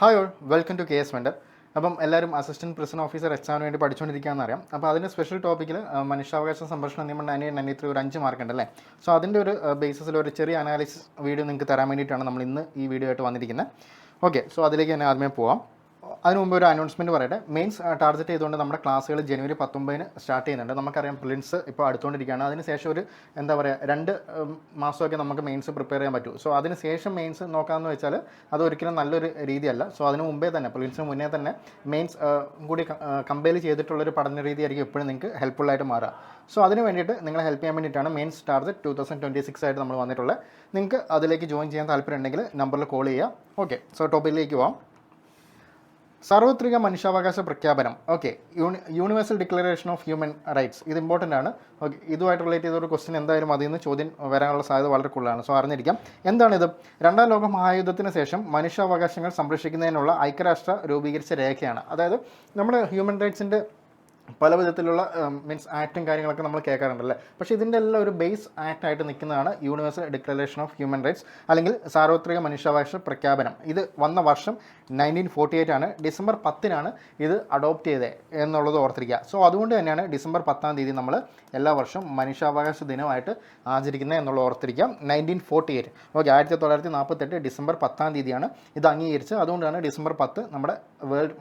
Hi all welcome to K S vendor അപ്പം എല്ലാവരും assistant president officer എക്സാമിന് വേണ്ടി പഠിച്ചുകൊണ്ടിരിക്കുകയെന്ന് അറിയാം. അപ്പോൾ അതിന്റെ സ്പെഷ്യൽ ടോപ്പിക്കിൽ മനുഷ്യാവകാശ സംരക്ഷണ നിയമം നയന്റീൻ നയന്റി ത്രീ ഒരു അഞ്ച് മാർക്ക് ഉണ്ടല്ലേ? സോ അതിന്റെ ഒരു ബേസിസിൽ ഒരു ചെറിയ അനാലിസിസ് വീഡിയോ നിങ്ങൾക്ക് തരാൻ വേണ്ടിയിട്ടാണ് നമ്മൾ ഇന്ന് ഈ വീഡിയോ ആയിട്ട് വന്നിരിക്കുന്നത്. ഓക്കെ സോ അതിലേക്ക് തന്നെ ആദ്യമേ പോവാം. അതിന് മുമ്പ് ഒരു അനൗൺസ്മെന്റ് പറയട്ടെ. മെയിൻസ് ടാർഗറ്റ് ചെയ്തുകൊണ്ട് നമ്മുടെ ക്ലാസ്സുകൾ ജനുവരി പത്തൊമ്പതിന് സ്റ്റാർട്ട് ചെയ്യുന്നുണ്ട്. നമുക്കറിയാം പ്രിലിംസ് ഇപ്പോൾ അടുത്തുകൊണ്ടിരിക്കുകയാണ്. അതിനുശേഷം ഒരു എന്താ പറയുക രണ്ട് മാസമൊക്കെ നമുക്ക് മെയിൻസ് പ്രിപ്പയർ ചെയ്യാൻ പറ്റും. സോ അതിന് ശേഷം മെയിൻസ് നോക്കാമെന്ന് വെച്ചാൽ അത് ഒരിക്കലും നല്ലൊരു രീതിയല്ല. സോ അതിന് മുമ്പേ തന്നെ പ്രിലിംസിന് മുന്നേ തന്നെ മെയിൻസ് കൂടി കമ്പയർ ചെയ്തിട്ടുള്ളൊരു പഠന രീതിയായിരിക്കും എപ്പോഴും നിങ്ങൾക്ക് ഹെൽപ്ഫുൾ ആയിട്ട് മാറുക. സോ അതിന് വേണ്ടിയിട്ട് നിങ്ങളെ ഹെൽപ്പ് ചെയ്യാൻ വേണ്ടിയിട്ടാണ് mains target two thousand twenty six ആയിട്ട് നമ്മൾ വന്നിട്ടുള്ളത്. നിങ്ങൾക്ക് അതിലേക്ക് ജോയിൻ ചെയ്യാൻ താല്പര്യം ഉണ്ടെങ്കിൽ നമ്പറിൽ കോൾ ചെയ്യുക. ഓക്കെ സോ ടോപ്പിലേക്ക് പോവാം. സാർവത്രിക മനുഷ്യാവകാശ പ്രഖ്യാപനം. Okay uni universal declaration of human rights ഇത് ഇമ്പോർട്ടന്റ് ആണ്. ഓക്കെ ഇതുമായിട്ട് റിലേറ്റ് ചെയ്ത ഒരു ക്വസ്റ്റ്യൻ എന്തായാലും അതിൽ നിന്ന് ചോദ്യം വരാനുള്ള സാധ്യത വളരെ കൂടുതലാണ്. സോ അറിഞ്ഞിരിക്കാം. എന്താണിത്? രണ്ടാം ലോക മഹായുദ്ധത്തിന് ശേഷം മനുഷ്യാവകാശങ്ങൾ സംരക്ഷിക്കുന്നതിനുള്ള ഐക്യരാഷ്ട്ര രൂപീകരിച്ച രേഖയാണ്. അതായത് നമ്മുടെ ഹ്യൂമൻ റൈറ്റ്സിന്റെ പല വിധത്തിലുള്ള മീൻസ് ആക്റ്റും കാര്യങ്ങളൊക്കെ നമ്മൾ കേൾക്കാറുണ്ടല്ലേ? പക്ഷേ ഇതിന്റെ എല്ലാം ഒരു ബേസ് ആക്ട് ആയിട്ട് നിൽക്കുന്നതാണ് universal declaration of human rights അല്ലെങ്കിൽ സാർവത്രിക മനുഷ്യാവകാശ പ്രഖ്യാപനം. ഇത് വന്ന വർഷം നയന്റീൻ ഫോർട്ടി എയ്റ്റ് ആണ്. ഡിസംബർ പത്തിനാണ് ഇത് അഡോപ്റ്റ് ചെയ്തത് എന്നുള്ളത് ഓർത്തിരിക്കുക. സോ അതുകൊണ്ട് തന്നെയാണ് ഡിസംബർ പത്താം തീയതി നമ്മൾ എല്ലാ വർഷവും മനുഷ്യാവകാശ ദിനമായിട്ട് ആചരിക്കുന്നത് എന്നുള്ളത് ഓർത്തിരിക്കുക. നയന്റീൻ ഫോർട്ടി എയ്റ്റ് ഓക്കെ ആയിരത്തി തൊള്ളായിരത്തി നാൽപ്പത്തെട്ട് ഡിസംബർ പത്താം തീയതിയാണ് ഇത് അംഗീകരിച്ച് അതുകൊണ്ടാണ് ഡിസംബർ പത്ത് നമ്മുടെ വേൾഡ്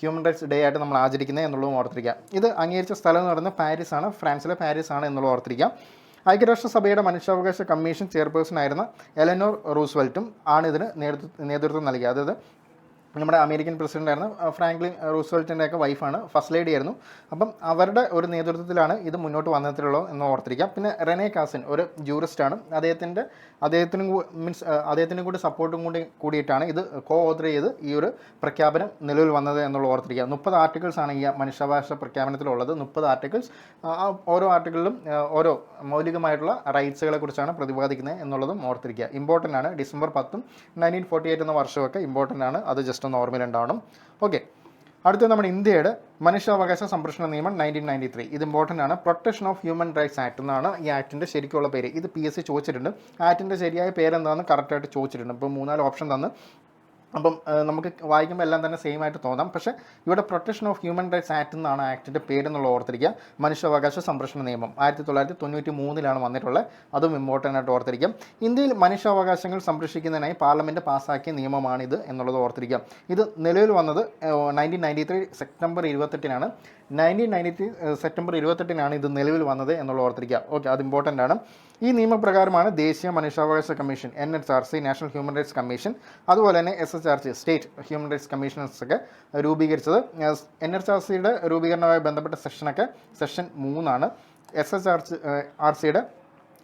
ഹ്യൂമൻ റൈറ്റ്സ് ഡേ ആയിട്ട് നമ്മൾ ആചരിക്കുന്നത് എന്നുള്ളതും ഓർത്തിരിക്കുക. ഇത് അംഗീകരിച്ച സ്ഥലം എന്ന് പറയുന്നത് പാരീസ് ആണ്. ഫ്രാൻസിലെ പാരീസ് ആണ് എന്നുള്ളത് ഓർത്തിരിക്കുക. ഐക്യരാഷ്ട്രസഭയുടെ മനുഷ്യാവകാശ കമ്മീഷൻ ചെയർപേഴ്സൺ ആയിരുന്ന എലനോർ റൂസ്വെൽറ്റും ആണ് ഇതിന് നേതൃത്വം നേതൃത്വം നൽകിയത്. അതായത് നമ്മുടെ അമേരിക്കൻ പ്രസിഡന്റ് ആയിരുന്ന ഫ്രാങ്ക്ലിൻ റൂസ്വെൽറ്റിന്റെ ഒക്കെ വൈഫാണ് ഫസ്റ്റ് ലേഡി ആയിരുന്നു. അപ്പം അവരുടെ ഒരു നേതൃത്വത്തിലാണ് ഇത് മുന്നോട്ട് വന്നിട്ടുള്ളത് എന്ന് ഓർത്തിരിക്കാം പിന്നെ റെനെ കാസിൻ ഒരു ജൂറിസ്റ്റാണ്. അദ്ദേഹത്തിന്റെ അദ്ദേഹത്തിനും മീൻസ് അദ്ദേഹത്തിനും കൂടി സപ്പോർട്ടും കൂടി കൂടിയിട്ടാണ് ഇത് കോ ഓതർ ചെയ്ത് ഈ ഒരു പ്രഖ്യാപനം നിലവിൽ വന്നത് എന്നുള്ള ഓർത്തിരിക്കുക. മുപ്പത് ആർട്ടിക്കിൾസ് ആണ് ഈ മനുഷ്യാവകാശ പ്രഖ്യാപനത്തിലുള്ളത്. മുപ്പത് ആർട്ടിക്കിൾസ് ഓരോ ആർട്ടിക്കിളിലും ഓരോ മൗലികമായിട്ടുള്ള റൈറ്റ്സുകളെ കുറിച്ചാണ് പ്രതിപാദിക്കുന്നത് എന്നുള്ളതും ഓർത്തിരിക്കുക. ഇമ്പോർട്ടന്റ് ആണ്. ഡിസംബർ പത്തും നയന്റീൻ ഫോർട്ടി എയ്റ്റ് എന്ന വർഷമൊക്കെ ഇമ്പോർട്ടന്റ് ആണ്. അത് ജസ്റ്റ് ഒന്ന് ഓർമ്മയിലുണ്ടാവണം ഓക്കെ. അടുത്ത നമ്മുടെ ഇന്ത്യയുടെ മനുഷ്യാവകാശ സംരക്ഷണ നിയമം നയന്റീൻ നയന്റി ത്രീ ഇത് ഇമ്പോർട്ടന്റ് ആണ്. Protection of human rights act എന്നാണ് ഈ ആക്ടിന്റെ ശരിക്കുള്ള പേര്. ഇത് പി എസ് സി ചോദിച്ചിട്ടുണ്ട്. ആക്ടിന്റെ ശരിയായ പേരെന്താണെന്ന് കറക്റ്റായിട്ട് ചോദിച്ചിട്ടുണ്ട്. ഇപ്പോൾ മൂന്നാൽ ഓപ്ഷൻ തന്ന്. അപ്പം നമുക്ക് വായിക്കുമ്പോൾ എല്ലാം തന്നെ സെയിം ആയിട്ട് തോന്നാം. പക്ഷേ ഇവിടെ protection of human rights act എന്നാണ് ആക്ടിന്റെ പേരെന്നുള്ള ഓർത്തിരിക്കുക. മനുഷ്യാവകാശ സംരക്ഷണ നിയമം. ആയിരത്തി തൊള്ളായിരത്തി തൊണ്ണൂറ്റി മൂന്നിലാണ് വന്നിട്ടുള്ളത്. അതും ഇമ്പോർട്ടന്റ് ആയിട്ട് ഓർത്തിരിക്കാം. ഇന്ത്യയിൽ മനുഷ്യാവകാശങ്ങൾ സംരക്ഷിക്കുന്നതിനായി പാർലമെന്റ് പാസ്സാക്കിയ നിയമമാണിത് എന്നുള്ളത് ഓർത്തിരിക്കുക ഇത് നിലവിൽ വന്നത് നയന്റീൻ നയന്റി ത്രീ സെപ്റ്റംബർ ഇരുപത്തെട്ടിനാണ്. നയന്റീൻ നയന്റി ത്രീ സെപ്റ്റംബർ ഇരുപത്തെട്ടിനാണ് ഇത് നിലവിൽ വന്നത് എന്നുള്ളത് ഓർത്തിരിക്കുക. ഓക്കെ അത് ഇമ്പോർട്ടന്റ് ആണ്. ഈ നിയമപ്രകാരമാണ് ദേശീയ മനുഷ്യാവകാശ commission N H R C national human rights commission അതുപോലെ തന്നെ S H R C state human rights commissions ഒക്കെ രൂപീകരിച്ചത് എൻ എച്ച് ആർ സിയുടെ രൂപീകരണവുമായി ബന്ധപ്പെട്ട സെഷനൊക്കെ സെഷൻ മൂന്നാണ്. എസ് എച്ച് ആർ ആർ സിയുടെ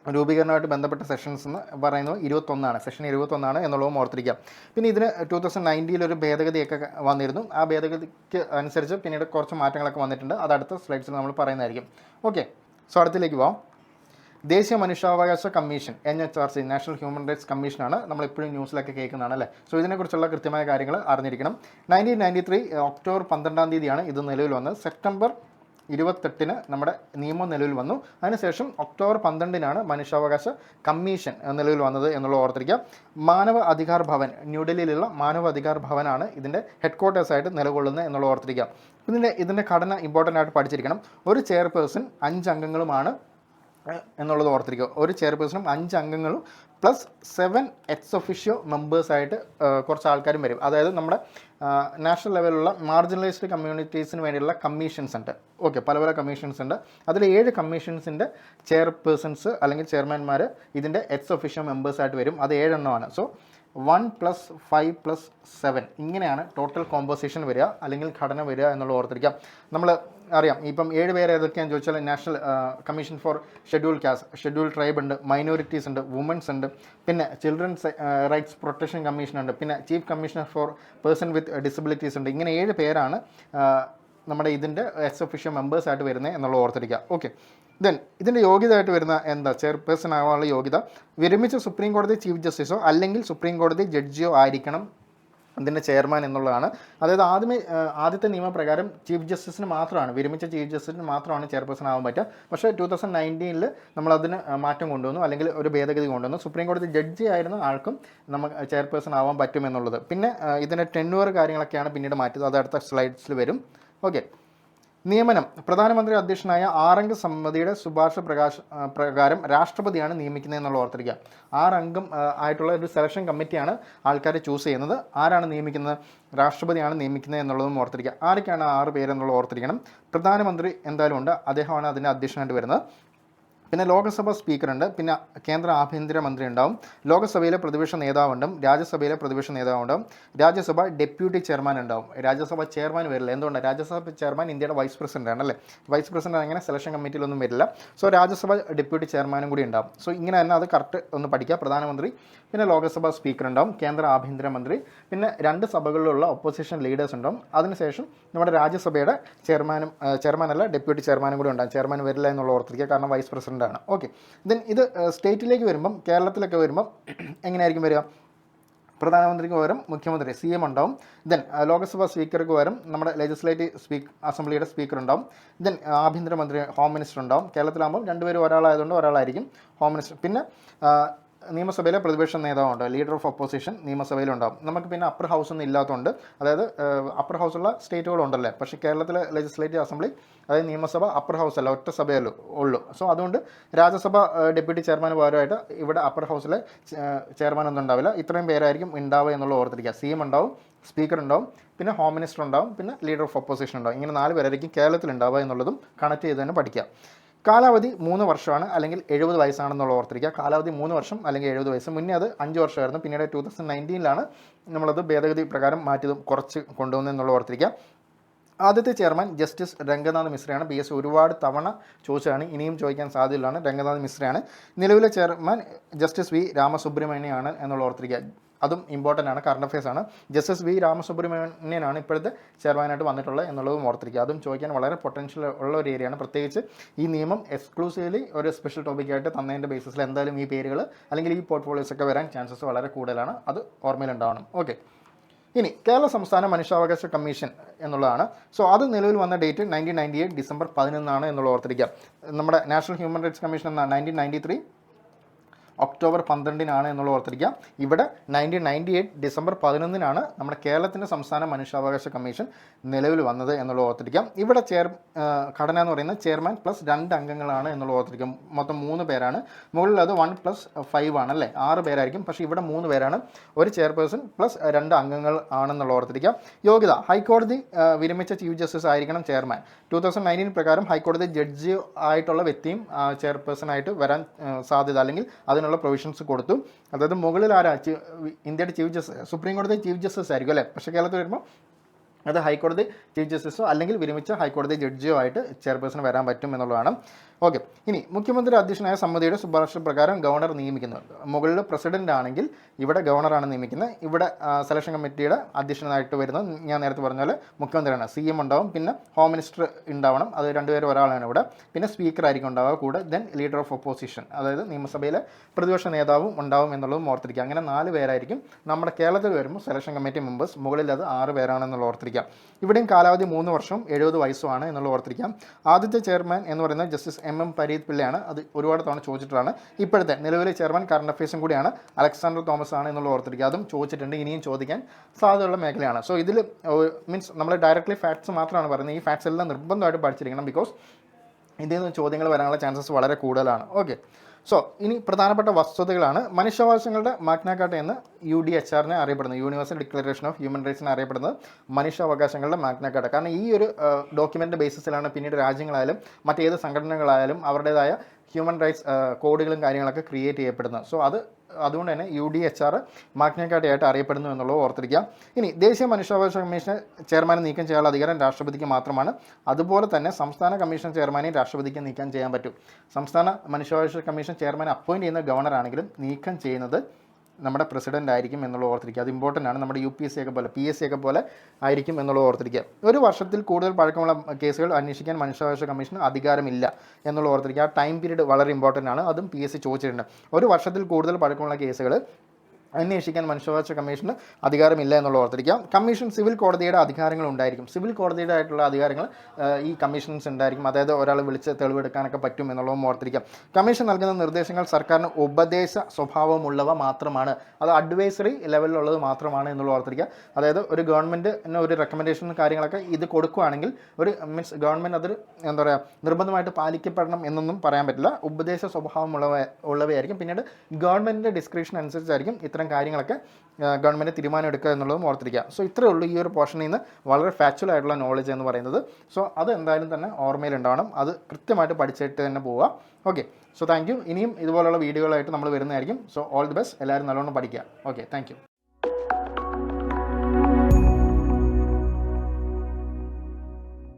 രൂപീകരണമായിട്ട് ബന്ധപ്പെട്ട സെഷൻസ് എന്ന് പറയുന്നത് ഇരുപത്തൊന്നാണ്. സെഷൻ ഇരുപത്തൊന്നാണ് എന്നുള്ളതും ഓർത്തിരിക്കാം. പിന്നെ ഇതിന് ടൂ തൗസൻഡ് നയന്റിയിൽ ഒരു ഭേദഗതിയൊക്കെ വന്നിരുന്നു. ആ ഭേദഗതിക്ക് അനുസരിച്ച് പിന്നീട് കുറച്ച് മാറ്റങ്ങളൊക്കെ വന്നിട്ടുണ്ട്. അത് അടുത്ത സ്ലൈഡ്സിൽ നമ്മൾ പറയുന്നതായിരിക്കും. ഓക്കെ. സോ അടുത്തിലേക്ക് പോവാം. ദേശീയ മനുഷ്യാവകാശ commission N H R C national human rights കമ്മീഷനാണ് നമ്മൾ എപ്പോഴും ന്യൂസിലൊക്കെ കേൾക്കുന്നതാണ് അല്ലേ? സോ ഇതിനെക്കുറിച്ചുള്ള കൃത്യമായ കാര്യങ്ങൾ അറിഞ്ഞിരിക്കണം. നയന്റീൻ നയന്റി ത്രീ ഒക്ടോബർ പന്ത്രണ്ടാം തീയതിയാണ് ഇത് നിലവിൽ വന്നത്. സെപ്റ്റംബർ ഇരുപത്തെട്ടിന് നമ്മുടെ നിയമം നിലവിൽ വന്നു. അതിനുശേഷം ഒക്ടോബർ പന്ത്രണ്ടിനാണ് മനുഷ്യാവകാശ കമ്മീഷൻ നിലവിൽ വന്നത് എന്നുള്ള ഓർത്തിരിക്കുക. മാനവ അധികാർ ഭവൻ ന്യൂഡൽഹിയിലുള്ള മാനവ അധികാർ ഭവനാണ് ഇതിന്റെ ഹെഡ് ക്വാർട്ടേഴ്സായിട്ട് നിലകൊള്ളുന്നത് എന്നുള്ള ഓർത്തിരിക്കുക. ഇതിന്റെ ഇതിന്റെ ഘടന ഇമ്പോർട്ടന്റ് ആയിട്ട് പഠിച്ചിരിക്കണം. ഒരു ചെയർപേഴ്സൺ അഞ്ച് അംഗങ്ങളുമാണ് എന്നുള്ളത് ഓർത്തിരിക്കുക. ഒരു ചെയർപേഴ്സണും അഞ്ച് അംഗങ്ങളും പ്ലസ് സെവൻ എക്സ് ഒഫീഷ്യോ മെമ്പേഴ്സായിട്ട് കുറച്ച് ആൾക്കാരും വരും. അതായത് നമ്മുടെ നാഷണൽ ലെവലിലുള്ള മാർജിനലൈസ്ഡ് കമ്മ്യൂണിറ്റീസിന് വേണ്ടിയുള്ള കമ്മീഷൻസ് ഉണ്ട്. ഓക്കെ പല പല കമ്മീഷൻസ് ഉണ്ട്. അതിൽ ഏഴ് കമ്മീഷൻസിന്റെ ചെയർപേഴ്സൺസ് അല്ലെങ്കിൽ ചെയർമാൻമാർ ഇതിന്റെ എക്സ് ഒഫീഷ്യോ മെമ്പേഴ്സായിട്ട് വരും. അത് ഏഴെണ്ണമാണ്. So one plus five plus seven. ഇങ്ങനെയാണ് ടോട്ടൽ കോമ്പോസിഷൻ വരിക അല്ലെങ്കിൽ ഘടന വരിക എന്നുള്ളത് ഓർത്തിരിക്കാം നമ്മൾ അറിയാം ഇപ്പം ഏഴ് പേര് ഏതൊക്കെയാണെന്ന് ചോദിച്ചാൽ national commission for schedule caste schedule tribe ഉണ്ട് മൈനോറിറ്റീസ് ഉണ്ട് വുമൻസ് ഉണ്ട് പിന്നെ ചിൽഡ്രൻസ് റൈറ്റ്സ് പ്രൊട്ടക്ഷൻ കമ്മീഷൻ ഉണ്ട് പിന്നെ chief commissioner for person with disabilities ഉണ്ട്. ഇങ്ങനെ ഏഴ് പേരാണ് നമ്മുടെ ഇതിന്റെ എസ് ഒഫീഷ്യൽ മെമ്പേഴ്സ് ആയിട്ട് വരുന്നത് എന്നുള്ളത് ഓർത്തിരിക്കുക. ഓക്കെ ദെൻ ഇതിന്റെ യോഗ്യതയായിട്ട് വരുന്ന എന്താ? ചെയർപേഴ്സൺ ആവാനുള്ള യോഗ്യത. വിരമിച്ച സുപ്രീം കോടതി ചീഫ് ജസ്റ്റിസോ അല്ലെങ്കിൽ സുപ്രീം കോടതി ജഡ്ജിയോ ആയിരിക്കണം ഇതിന്റെ ചെയർമാൻ എന്നുള്ളതാണ്. അതായത് ആദ്യമേ ആദ്യത്തെ നിയമപ്രകാരം ചീഫ് ജസ്റ്റിസിന് മാത്രമാണ് വിരമിച്ച ചീഫ് ജസ്റ്റിസിന് മാത്രമാണ് ചെയർപേഴ്സൺ ആവാൻ പറ്റുക. പക്ഷേ ടൂ തൗസൻഡ് നയന്റീനിൽ നമ്മളതിന് മാറ്റം കൊണ്ടുവന്നു അല്ലെങ്കിൽ ഒരു ഭേദഗതി കൊണ്ടുവന്നു. സുപ്രീം കോടതി ജഡ്ജി ആയിരുന്ന ആൾക്കും നമുക്ക് ചെയർപേഴ്സൺ ആവാൻ പറ്റുമെന്നുള്ളത്. പിന്നെ ഇതിന്റെ ടെന്നൂർ കാര്യങ്ങളൊക്കെയാണ് പിന്നീട് മാറ്റിയത്. അത് അടുത്ത സ്ലൈഡ്സിൽ വരും. ഓക്കെ നിയമനം. പ്രധാനമന്ത്രി അധ്യക്ഷനായ ആറംഗ സമിതിയുടെ ശുപാർശ പ്രകാശ പ്രകാരം രാഷ്ട്രപതിയാണ് നിയമിക്കുന്നത് എന്നുള്ള ഓർത്തിരിക്കുക. ആറംഗം ആയിട്ടുള്ള ഒരു സെലക്ഷൻ കമ്മിറ്റിയാണ് ആൾക്കാരെ ചൂസ് ചെയ്യുന്നത്. ആരാണ് നിയമിക്കുന്നത്? രാഷ്ട്രപതിയാണ് നിയമിക്കുന്നത് എന്നുള്ളതും ഓർത്തിരിക്കുക. ആരൊക്കെയാണ് ആറ് പേരെന്നുള്ളത് ഓർത്തിരിക്കണം. പ്രധാനമന്ത്രി എന്തായാലും ഉണ്ട്. അദ്ദേഹമാണ് അതിന്റെ അധ്യക്ഷനായിട്ട് വരുന്നത്. പിന്നെ ലോക്സഭ സ്പീക്കറുണ്ട്. പിന്നെ കേന്ദ്ര ആഭ്യന്തര മന്ത്രി ഉണ്ടാവും ലോക്സഭയിലെ പ്രതിപക്ഷ നേതാവുണ്ടും രാജ്യസഭയിലെ പ്രതിപക്ഷ നേതാവുണ്ടാവും. രാജ്യസഭ ഡെപ്യൂട്ടി ചെയർമാൻ ഉണ്ടാവും രാജ്യസഭ ചെയർമാൻ വരില്ല. എന്തുകൊണ്ടാണ് രാജ്യസഭ ചെയർമാൻ ഇന്ത്യയുടെ വൈസ് പ്രസിഡന്റ് ആണ് അല്ലേ? വൈസ് പ്രസിഡന്റ് അങ്ങനെ സെലക്ഷൻ കമ്മിറ്റിയിലൊന്നും വരില്ല. സോ രാജ്യസഭ ഡെപ്യൂട്ടി ചെയർമാനും കൂടി ഉണ്ടാവും. സോ ഇങ്ങനെ തന്നെ അത് കറക്റ്റ് ഒന്ന് പഠിക്കുക പ്രധാനമന്ത്രി പിന്നെ ലോക്സഭ സ്പീക്കർ ഉണ്ടാവും കേന്ദ്ര ആഭ്യന്തര മന്ത്രി പിന്നെ രണ്ട് സഭകളിലുള്ള ഒപ്പോസിഷൻ ലീഡേഴ്സ് ഉണ്ടാവും. അതിനുശേഷം നമ്മുടെ രാജ്യസഭയുടെ ചെയർമാനും ചെയർമാനല്ല ഡെപ്യൂട്ടി ചെയർമാനും കൂടി ഉണ്ടാകും ചെയർമാൻ വരില്ല എന്നുള്ള ഓർത്തിരിക്കുക. കാരണം വൈസ് പ്രസിഡന്റ് ആണ് ഓക്കെ ദെൻ ഇത് സ്റ്റേറ്റിലേക്ക് വരുമ്പം കേരളത്തിലൊക്കെ വരുമ്പം എങ്ങനെയായിരിക്കും വരിക? പ്രധാനമന്ത്രിക്ക് പകരം മുഖ്യമന്ത്രി സി എം ഉണ്ടാവും. ദെൻ ലോക്സഭാ സ്പീക്കർക്ക് പകരം നമ്മുടെ ലെജിസ്ലേറ്റീവ് സ്പീക്ക് അസംബ്ലിയുടെ സ്പീക്കർ ഉണ്ടാവും. ദെൻ ആഭ്യന്തരമന്ത്രി ഹോം മിനിസ്റ്റർ ഉണ്ടാവും. കേരളത്തിലാകുമ്പോൾ രണ്ടുപേരും ഒരാളായതുകൊണ്ട് ഒരാളായിരിക്കും ഹോം മിനിസ്റ്റർ പിന്നെ നിയമസഭയിലെ പ്രതിപക്ഷ നേതാവുണ്ട് ലീഡർ ഓഫ് ഒപ്പോസിഷൻ നിയമസഭയിലുണ്ടാവും. നമുക്ക് പിന്നെ അപ്പർ ഹൗസ് ഒന്നും ഇല്ലാത്തതുകൊണ്ട് അതായത് അപ്പർ ഹൗസുള്ള സ്റ്റേറ്റുകളുണ്ടല്ലേ? പക്ഷേ കേരളത്തിലെ ലെജിസ്ലേറ്റീവ് അസംബ്ലി അതായത് നിയമസഭ അപ്പർ ഹൗസ് അല്ല ഒറ്റ സഭയല്ലോ ഉള്ളൂ. സോ അതുകൊണ്ട് രാജ്യസഭ ഡെപ്യൂട്ടി ചെയർമാൻ പകരമായിട്ട് ഇവിടെ അപ്പർ ഹൗസിലെ ചെയർമാൻ ഒന്നും ഉണ്ടാവില്ല. ഇത്രയും പേരായിരിക്കും ഉണ്ടാവുക എന്നുള്ളത് ഓർത്തിരിക്കുക. സി എം ഉണ്ടാവും സ്പീക്കർ ഉണ്ടാവും പിന്നെ ഹോം മിനിസ്റ്റർ ഉണ്ടാവും പിന്നെ ലീഡർ ഓഫ് ഒപ്പോസിഷൻ ഉണ്ടാവും. ഇങ്ങനെ നാല് പേരായിരിക്കും കേരളത്തിൽ ഉണ്ടാവുക എന്നുള്ളതും കണക്ട് ചെയ്ത് തന്നെ പഠിക്കുക. കാലാവധി മൂന്ന് വർഷമാണ് അല്ലെങ്കിൽ എഴുപത് വയസ്സാണെന്നുള്ള ഓർത്തിരിക്കുക. കാലാവധി മൂന്ന് വർഷം അല്ലെങ്കിൽ എഴുപത് വയസ്സ്. മുന്നേ അത് അഞ്ച് വർഷമായിരുന്നു. പിന്നീട് ടൂ തൗസൻഡ് നയന്റീനിലാണ് നമ്മളത് ഭേദഗതി പ്രകാരം മാറ്റിയതും കുറച്ച് കൊണ്ടുവന്നെന്നുള്ള ഓർത്തിരിക്കുക. ആദ്യത്തെ ചെയർമാൻ ജസ്റ്റിസ് രംഗനാഥ് മിശ്രയാണ്. പി എസ് ഒരുപാട് തവണ ചോദിച്ചതാണ്. ഇനിയും ചോദിക്കാൻ സാധ്യതയുള്ളതാണ് രംഗനാഥ് മിശ്രയാണ്. നിലവിലെ ചെയർമാൻ ജസ്റ്റിസ് വി രാമസുബ്രഹ്മണ്യമാണ് എന്നുള്ള ഓർത്തിരിക്കുക. അതും ഇമ്പോർട്ടന്റ് ആണ്. കറണ്ട് അഫയേഴ്സ് ആണ്. ജസ്റ്റിസ് വി രാമസുബ്രഹ്മണ്യനാണ് ഇപ്പോഴത്തെ ചെയർമാനായിട്ട് വന്നിട്ടുള്ളത് എന്നുള്ളതും ഓർത്തിരിക്കുക. അതും ചോദിക്കാൻ വളരെ പൊട്ടൻഷ്യൽ ഉള്ള ഒരു ഏരിയയാണ് പ്രത്യേകിച്ച് ഈ നിയമം എക്സ്ക്ലൂസീവ്ലി ഒരു സ്പെഷ്യൽ ടോപ്പിക്കായിട്ട് തന്നതിന്റെ ബേസിസിൽ എന്തായാലും ഈ പേരുകൾ അല്ലെങ്കിൽ ഈ പോർട്ട്ഫോളിയോസ് ഒക്കെ വരാൻ ചാൻസസ് വളരെ കൂടുതലാണ്. അത് ഓർമ്മയിലുണ്ടാവണം. ഓക്കെ ഇനി കേരള സംസ്ഥാന മനുഷ്യാവകാശ കമ്മീഷൻ എന്നുള്ളതാണ്. സോ അത് നിലവിൽ വന്ന date nineteen ninety eight December പതിനൊന്നാണ് എന്നുള്ള ഓർത്തിരിക്കുക. നമ്മുടെ നാഷണൽ ഹ്യൂമൻ റൈറ്റ്സ് കമ്മീഷൻ എന്ന നയന്റീൻ നയന്റി ത്രീ ഒക്ടോബർ പന്ത്രണ്ടിനാണ് എന്നുള്ള ഓർത്തിരിക്കുക ഇവിടെ നയന്റീൻ നയന്റി എയ്റ്റ് ഡിസംബർ പതിനൊന്നിനാണ് നമ്മുടെ കേരളത്തിന്റെ സംസ്ഥാന മനുഷ്യാവകാശ കമ്മീഷൻ നിലവിൽ വന്നത് എന്നുള്ള ഓർത്തിരിക്കാം. ഇവിടെ ചെയർ ഘടന എന്ന് പറയുന്നത് ചെയർമാൻ പ്ലസ് രണ്ട് അംഗങ്ങളാണ് എന്നുള്ള ഓർത്തിരിക്കും. മൊത്തം മൂന്ന് പേരാണ്. മുകളിൽ അത് വൺ പ്ലസ് ഫൈവ് ആണ് അല്ലേ? ആറ് പേരായിരിക്കും. പക്ഷേ ഇവിടെ മൂന്ന് പേരാണ്. ഒരു ചെയർപേഴ്സൺ പ്ലസ് രണ്ട് അംഗങ്ങൾ ആണെന്നുള്ള ഓർത്തിരിക്കാം. യോഗ്യത ഹൈക്കോടതി വിരമിച്ച ചീഫ് ജസ്റ്റിസ് ആയിരിക്കണം ചെയർമാൻ. ടൂ തൗസൻഡ് നയന്റീൻ പ്രകാരം ഹൈക്കോടതി ജഡ്ജി ആയിട്ടുള്ള വ്യക്തിയും ചെയർപേഴ്സൺ ആയിട്ട് വരാൻ സാധ്യത അല്ലെങ്കിൽ അതിനുള്ള പ്രൊവിഷൻസ് കൊടുത്തു. അതായത് മുകളിൽ ആരാ? ഇന്ത്യയുടെ ചീഫ് ജസ്റ്റിസ് സുപ്രീം കോടതി ചീഫ് ജസ്റ്റിസ് ആയിരിക്കും അല്ലേ? പക്ഷേ കേരളത്തിൽ വരുമ്പോൾ അത് ഹൈക്കോടതി ചീഫ് ജസ്റ്റിസോ അല്ലെങ്കിൽ വിരമിച്ച ഹൈക്കോടതി ജഡ്ജിയോ ആയിട്ട് ചെയർപേഴ്സൺ വരാൻ പറ്റും എന്നുള്ളതാണ്. ഓക്കെ. ഇനി മുഖ്യമന്ത്രി അധ്യക്ഷനായ സമിതിയുടെ ശുപാർശ പ്രകാരം ഗവർണർ നിയമിക്കുന്നു. മുകളിൽ പ്രസിഡന്റ് ആണെങ്കിൽ ഇവിടെ ഗവർണറാണ് നിയമിക്കുന്നത്. ഇവിടെ സെലക്ഷൻ കമ്മിറ്റിയുടെ അധ്യക്ഷനായിട്ട് വരുന്നത് ഞാൻ നേരത്തെ പറഞ്ഞ പോലെ മുഖ്യമന്ത്രിയാണ്. സി എം ഉണ്ടാവും. പിന്നെ ഹോം മിനിസ്റ്റർ ഉണ്ടാവണം. അത് രണ്ടുപേരും ഒരാളാണ് ഇവിടെ. പിന്നെ സ്പീക്കർ ആയിരിക്കും ഉണ്ടാവുക. കൂടെ ദെൻ ലീഡർ ഓഫ് ഒപ്പോസിഷൻ അതായത് നിയമസഭയിലെ പ്രതിപക്ഷ നേതാവും ഉണ്ടാവും എന്നുള്ളതും ഓർത്തിരിക്കുക. അങ്ങനെ നാല് പേരായിരിക്കും. നമ്മുടെ കേരളത്തിൽ വരുമ്പോൾ സെലക്ഷൻ കമ്മിറ്റി മെമ്പേഴ്സ് മുകളിൽ അത് ആറ് പേരാണെന്നുള്ള ഓർത്തിരിക്കുക. ഇവിടെയും കാലാവധി മൂന്ന് വർഷം എഴുപത് വയസ്സുമാണ് എന്നുള്ള ഓർത്തിരിക്കാം. ആദ്യത്തെ ചെയർമാൻ എന്ന് പറയുന്നത് ജസ്റ്റിസ് എം എം പരീത് പിള്ളയാണ്. അത് ഒരുപാട് തവണ ചോദിച്ചിട്ടുള്ളതാണ് ഇപ്പോഴത്തെ നിലവിലെ ചെയർമാൻ കറണ്ട് അഫയേഴ്സും കൂടിയാണ്. അലക്സാണ്ടർ തോമസ് ആണ് എന്നുള്ള ഓർത്തിരിക്കുക. അതും ചോദിച്ചിട്ടുണ്ട് ഇനിയും ചോദിക്കാൻ സാധ്യതയുള്ള മേഖലയാണ്. സോ ഇതിൽ മീൻസ് നമ്മൾ ഡയറക്ട്ലി ഫാക്ട്സ് മാത്രമാണ് പറയുന്നത്. ഈ ഫാക്ട്സ് എല്ലാം നിർബന്ധമായിട്ട് പഠിച്ചിരിക്കണം ബിക്കോസ് ഇതിൽ നിന്ന് ചോദ്യങ്ങൾ വരാനുള്ള ചാൻസസ് വളരെ കൂടുതലാണ്. ഓക്കെ സോ ഇനി പ്രധാനപ്പെട്ട വസ്തുതകളാണ്. മനുഷ്യാവകാശങ്ങളുടെ മാഗ്നാകാട്ട എന്ന് യു ഡി എച്ച് ആറിനെ അറിയപ്പെടുന്നത് യൂണിവേഴ്സൽ ഡിക്ലറേഷൻ ഓഫ് ഹ്യൂമൻ റൈറ്റ്സിനെ അറിയപ്പെടുന്നത് മനുഷ്യാവകാശങ്ങളുടെ മാഗ്നാകാട്ട കാരണം ഈ ഒരു ഡോക്യുമെന്റ് ബേസിസിലാണ് പിന്നീട് രാജ്യങ്ങളായാലും മറ്റേത് സംഘടനകളായാലും അവരുടേതായ ഹ്യൂമൻ റൈറ്റ്സ് കോഡുകളും കാര്യങ്ങളൊക്കെ ക്രിയേറ്റ് ചെയ്യപ്പെടുന്നത്. സോ അത് അതുകൊണ്ട് തന്നെ യു ഡി എച്ച് ആർ മാഗ്നക്കാട്ടിയായിട്ട് അറിയപ്പെടുന്നു എന്നുള്ളത് ഓർത്തിരിക്കുക. ഇനി ദേശീയ മനുഷ്യാവകാശ കമ്മീഷൻ ചെയർമാനെ നീക്കം ചെയ്യാനുള്ള അധികാരം രാഷ്ട്രപതിക്ക് മാത്രമാണ്. അതുപോലെ തന്നെ സംസ്ഥാന കമ്മീഷൻ ചെയർമാനെയും രാഷ്ട്രപതിക്ക് നീക്കം ചെയ്യാൻ പറ്റും. സംസ്ഥാന മനുഷ്യാവകാശ കമ്മീഷൻ ചെയർമാനെ അപ്പോയിന്റ് ചെയ്യുന്ന ഗവർണറാണെങ്കിലും നീക്കം ചെയ്യുന്നത് നമ്മുടെ പ്രസിഡന്റ് ആയിരിക്കും എന്നുള്ളത് ഓർത്തിരിക്കുക. അത് ഇമ്പോർട്ടന്റ് ആണ്. നമ്മുടെ യു പി എസ് സി ഒക്കെ പോലെ പി എസ് സി ഒക്കെ പോലെ ആയിരിക്കും എന്നുള്ളത് ഓർത്തിരിക്കുക. ഒരു വർഷത്തിൽ കൂടുതൽ പഴക്കമുള്ള കേസുകൾ അന്വേഷിക്കാൻ മനുഷ്യാവകാശ കമ്മീഷന് അധികാരമില്ല എന്നുള്ള ഓർത്തിരിക്കുക. ആ ടൈം പീരീഡ് വളരെ ഇമ്പോർട്ടന്റ് ആണ്. അതും പി എസ് സി ചോദിച്ചിട്ടുണ്ട്. ഒരു വർഷത്തിൽ കൂടുതൽ പഴക്കമുള്ള കേസുകൾ അന്വേഷിക്കാൻ മനുഷ്യാവകാശ കമ്മീഷന് അധികാരമില്ല എന്നുള്ള ഓർത്തിരിക്കാം. കമ്മീഷൻ സിവിൽ കോടതിയുടെ അധികാരങ്ങൾ ഉണ്ടായിരിക്കും. സിവിൽ കോടതിയുടെ ആയിട്ടുള്ള അധികാരങ്ങൾ ഈ കമ്മീഷൻസ് ഉണ്ടായിരിക്കും. അതായത് ഒരാൾ വിളിച്ച് തെളിവെടുക്കാനൊക്കെ പറ്റും എന്നുള്ളതും ഓർത്തിരിക്കാം. കമ്മീഷൻ നൽകുന്ന നിർദ്ദേശങ്ങൾ സർക്കാരിന് ഉപദേശ സ്വഭാവമുള്ളവ മാത്രമാണ്. അത് അഡ്വൈസറി ലെവലിലുള്ളത് മാത്രമാണ് എന്നുള്ള ഓർത്തിരിക്കുക അതായത് ഒരു ഗവൺമെന്റ് ഒരു റെക്കമെൻഡേഷൻ കാര്യങ്ങളൊക്കെ ഇത് കൊടുക്കുകയാണെങ്കിൽ ഒരു മീൻസ് ഗവൺമെന്റ് അതൊരു എന്താ പറയുക നിർബന്ധമായിട്ട് പാലിക്കപ്പെടണം എന്നൊന്നും പറയാൻ പറ്റില്ല. ഉപദേശ സ്വഭാവമുള്ളവ ഉള്ളവയായിരിക്കും. പിന്നീട് ഗവൺമെന്റിന്റെ ഡിസ്ക്രിപ്ഷൻ അനുസരിച്ചായിരിക്കും ഇത്തരം കാര്യങ്ങളൊക്കെ ഗവൺമെന്റ് തീരുമാനം എടുക്കുക എന്നുള്ളതും ഓർത്തിരിക്കുക. സോ ഇത്രയേ ഉള്ളൂ ഈ ഒരു പോർഷനിൽ നിന്ന് വളരെ ഫാക്ച്വൽ ആയിട്ടുള്ള നോളജ് എന്ന് പറയുന്നത്. സോ അത് എന്തായാലും തന്നെ ഓർമ്മയിൽ ഉണ്ടാവണം അത് കൃത്യമായിട്ട് പഠിച്ചിട്ട് തന്നെ പോവുക. ഓക്കെ സോ താങ്ക് ഇനിയും ഇതുപോലുള്ള വീഡിയോകളായിട്ട് നമ്മൾ വരുന്നതായിരിക്കും. സോ ഓൾ ദി ബെസ്റ്റ് എല്ലാവരും നല്ലോണം പഠിക്കുക. Okay thank